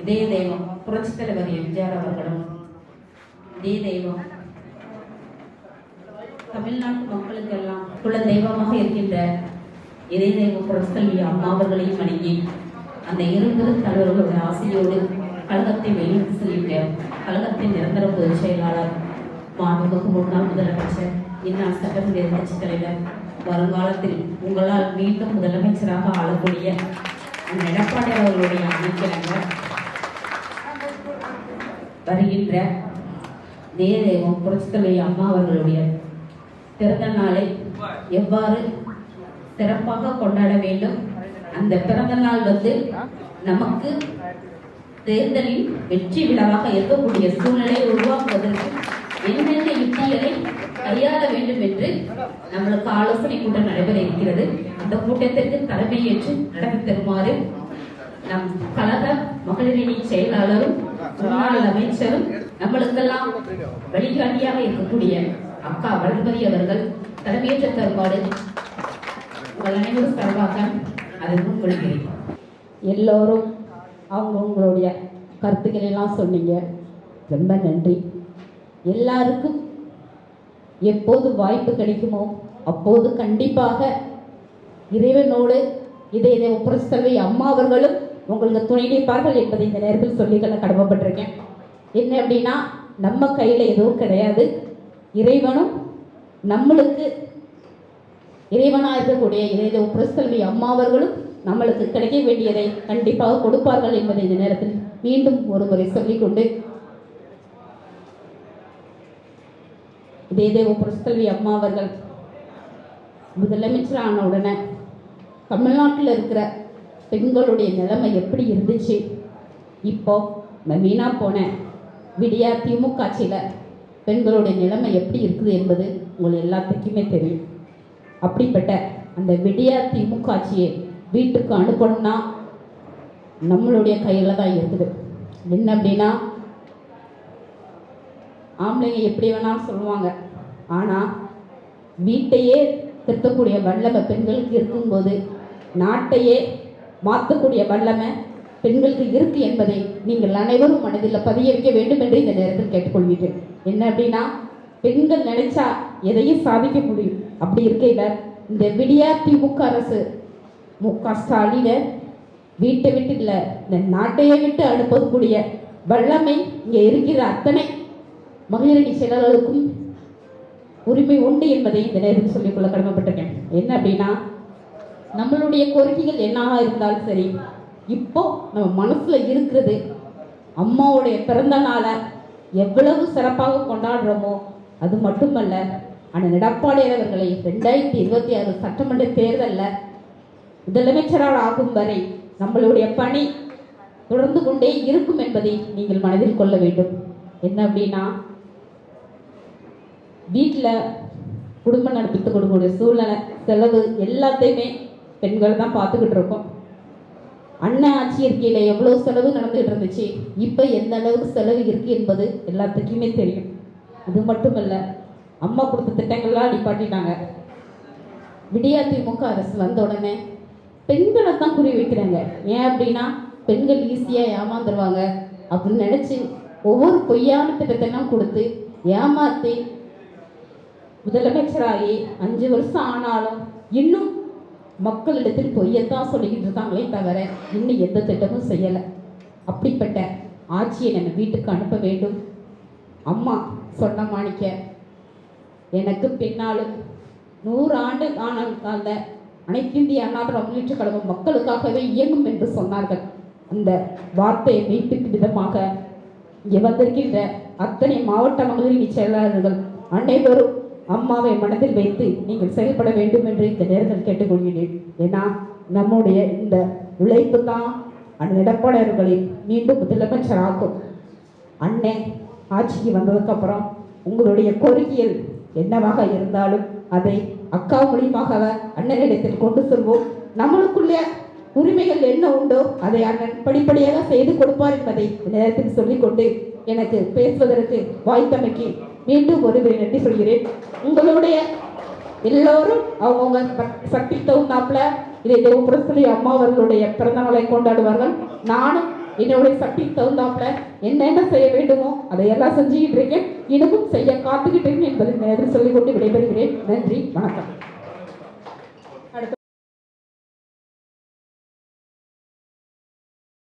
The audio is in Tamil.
இதே தெய்வம் புரட்சி தலைவர் எம்ஜிஆர் அவர்களும் இதே தெய்வம் தமிழ்நாட்டு மக்களுக்கெல்லாம் குல தெய்வமாக இருக்கின்ற இதே தெய்வம் புரட்சி அம்மா அவர்களையும் வணங்கி அந்த இருபது தலைவர்களுடைய ஆசையோடு கழகத்தை வெளியிட்டு செல்கின்ற கழகத்தின் நிரந்தர பொதுச் செயலாளர் மாண்புமிகு முன்னாள் முதலமைச்சர் இந்நாள் சட்டமன்ற எதிர்க்கட்சித் தலைவர் வருங்காலத்தில் உங்களால் மீண்டும் முதலமைச்சராக ஆளக்கூடிய அந்த எடப்பாடி அவர்களுடைய அமைச்சரங்க வருகின்ற தேவதேவம் புரட்சித்தலை அம்மா அவர்களுடைய பிறந்த நாளை எவ்வாறு சிறப்பாக கொண்டாட வேண்டும்? அந்த பிறந்த நாள் வந்து நமக்கு தேர்தலில் வெற்றி விழாவாக இருக்கக்கூடிய சூழ்நிலையை உருவாக்குவதற்கு என்னென்ன யுக்திகளை கையாள வேண்டும் என்று நம்மளுக்கு ஆலோசனை கூட்டம் நடைபெற இருக்கிறது. அந்த கூட்டத்திற்கு தலைமையேற்று நடத்தி தருமாறு நம் கழக மகளிரணி செயலாளரும் முன்னாள் அமைச்சரும் நம்மளுக்கெல்லாம் வழிகாட்டியாக இருக்கக்கூடிய அக்கா வளர்மதி அவர்கள் தலைமையேற்ற தருமாறு உங்கள் அனைவரும் சார்பாக அதை முன்மொழிகிறேன் எல்லோரும் அவங்க உங்களுடைய கருத்துக்கள் எல்லாம் சொன்னீங்க. ரொம்ப நன்றி. எல்லாருக்கும் எப்போது வாய்ப்பு கிடைக்குமோ அப்போது கண்டிப்பாக இறைவனோடு இதை இதை புரட்சித்தலைவி அம்மா அவர்களும் உங்களுக்கு துணை நிற்பார்கள் என்பதை இந்த நேரத்தில் சொல்லிக்கொள்ள கடமைப்பட்டிருக்கேன். என்ன அப்படின்னா நம்ம கையில் எதுவும் கிடையாது. இறைவனும் நம்மளுக்கு இறைவனாக இருக்கக்கூடிய இறைதோ புரட்சித்தலைவி அம்மா அவர்களும் நம்மளுக்கு கிடைக்க வேண்டியதை கண்டிப்பாக கொடுப்பார்கள் என்பதை இந்த நேரத்தில் மீண்டும் ஒரு முறை சொல்லிக்கொண்டு இதே தேவ புரட்சித்தலைவி அம்மா அவர்கள் முதலமைச்சர் ஆன உடனே தமிழ்நாட்டில் இருக்கிற பெண்களுடைய நிலைமை எப்படி இருந்துச்சு? இப்போ நான் போன விடியா திமுக ஆட்சியில் பெண்களுடைய நிலைமை எப்படி இருக்குது என்பது உங்கள் எல்லாத்துக்குமே தெரியும். அப்படிப்பட்ட அந்த விடியா திமுக ஆட்சியை வீட்டுக்கு அனுப்பணும்னா நம்மளுடைய கையில் தான் இருக்குது. என்ன அப்படின்னா ஆம்பளைங்க எப்படி வேணாலும் சொல்லுவாங்க. ஆனால் வீட்டையே திருத்தக்கூடிய வல்லமை பெண்களுக்கு இருக்கும்போது நாட்டையே மாற்றக்கூடிய வல்லமை பெண்களுக்கு இருக்கு என்பதை நீங்கள் அனைவரும் மனதில் பதிய வைக்க வேண்டும் என்று இந்த நேரத்தில் கேட்டுக்கொள்வீர்கள் என்ன அப்படின்னா பெண்கள் நினைச்சா எதையும் சாதிக்க முடியும். அப்படி இருக்கையில் இந்த விடியா திமுக அரசு மு க ஸ்டாலினை வீட்டை விட்டு இல்லை இந்த நாட்டையே விட்டு அனுப்பக்கூடிய வல்லமை இங்கே இருக்கிற அத்தனை மகளிரணி செயலாளர்களுக்கும் உரிமை உண்டு என்பதை இந்த நேரத்தில் சொல்லிக்கொள்ள கடமைப்பட்டிருக்கேன். என்ன அப்படின்னா நம்மளுடைய கோரிக்கைகள் என்னவா இருந்தாலும் சரி இப்போ நம்ம மனசுல இருக்கிறது அம்மாவுடைய பிறந்த நாளை எவ்வளவு சிறப்பாக கொண்டாடுறோமோ அது மட்டுமல்ல அண்ணன் எடப்பாடியார் அவர்களை ரெண்டாயிரத்தி இருபத்தி ஆறு சட்டமன்ற தேர்தலில் முதலமைச்சரால் ஆகும் வரை நம்மளுடைய பணி தொடர்ந்து கொண்டே இருக்கும் என்பதை நீங்கள் மனதில் கொள்ள வேண்டும். என்ன அப்படின்னா வீட்டில் குடும்பம் நடத்திட்டு கொடுக்கக்கூடிய சூழ்நிலை செலவு எல்லாத்தையுமே பெண்கள் தான் பார்த்துக்கிட்டு இருக்கோம். அண்ணன் ஆட்சி இருக்கையில் எவ்வளோ செலவு நடந்துகிட்டு இருந்துச்சு? இப்போ எந்த அளவுக்கு செலவு இருக்குது என்பது எல்லாத்துக்குமே தெரியும். அது மட்டும் இல்லை அம்மா கொடுத்த திட்டங்கள்லாம் நிப்பாட்டிட்டாங்க. விடியா திமுக அரசு வந்த உடனே பெண்களை தான் குறி வைக்கிறாங்க. ஏன் அப்படின்னா பெண்கள் ஈஸியாக ஏமாந்துருவாங்க அப்படின்னு நினச்சி ஒவ்வொரு பொய்யான திட்டத்தெல்லாம் கொடுத்து ஏமாற்றி முதலமைச்சராகி அஞ்சு வருஷம் ஆனாலும் இன்னும் மக்களிடத்தில் பொய்யத்தான் சொல்லிக்கிட்டு இருக்காங்களே தவிர இன்னும் எந்த திட்டமும் செய்யலை. அப்படிப்பட்ட ஆட்சியை நம்ம வீட்டுக்கு அனுப்ப வேண்டும். அம்மா சொன்ன மாணிக்க எனக்கு பின்னாலும் நூறு ஆண்டு ஆன அந்த அனைத்து இந்திய அண்ணா முன்னேற்ற கழகம் மக்களுக்காகவே இயங்கும் என்று சொன்னார்கள். அந்த வார்த்தையை மெய்ப்பிக்கும் விதமாக இங்கே வந்திருக்கின்ற அத்தனை மாவட்ட செயலாளர்கள் அனைவரும் அம்மாவை மனதில் வைத்து நீங்கள் செயல்பட வேண்டும் என்று இந்த நேரத்தில் கேட்டுக்கொள்கிறேன். ஏன்னா நம்முடைய இந்த உழைப்பு தான் அந்த எடப்பாடியர்களை மீண்டும் முதலமைச்சராகும் ஆக்கும். ஆட்சிக்கு வந்ததுக்கப்புறம் உங்களுடைய கோரிக்கைகள் என்னவாக இருந்தாலும் அதை அக்கா மூலியமாக அண்ணனிடத்தில் கொண்டு செல்வோம். நம்மளுக்குள்ள உரிமைகள் என்ன உண்டோ அதை அண்ணன் படிப்படியாக செய்து கொடுப்பார் என்பதை இந்த நேரத்தில் சொல்லிக்கொண்டு எனக்கு பேசுவதற்கு வாய்த்தமைக்கு மீண்டும் ஒருவரை நன்றி சொல்கிறேன். உங்களுடைய எல்லோரும் அவங்கவுங்க ப- சக்தி தகுந்தாப்புல இதை தேவபுரஸ்தலி அம்மா அவர்களுடைய பிறந்த நாளை கொண்டாடுவார்கள். நானும் என்னுடைய சக்தி தகுந்தாப்புல என்னென்ன செய்ய வேண்டுமோ அதையெல்லாம் செஞ்சுக்கிட்டு இருக்கேன். இன்னமும் செய்ய காத்துக்கிட்டு இருக்கேன் என்பதை நேரில் சொல்லிக்கொண்டு விடைபெறுகிறேன். நன்றி வணக்கம்.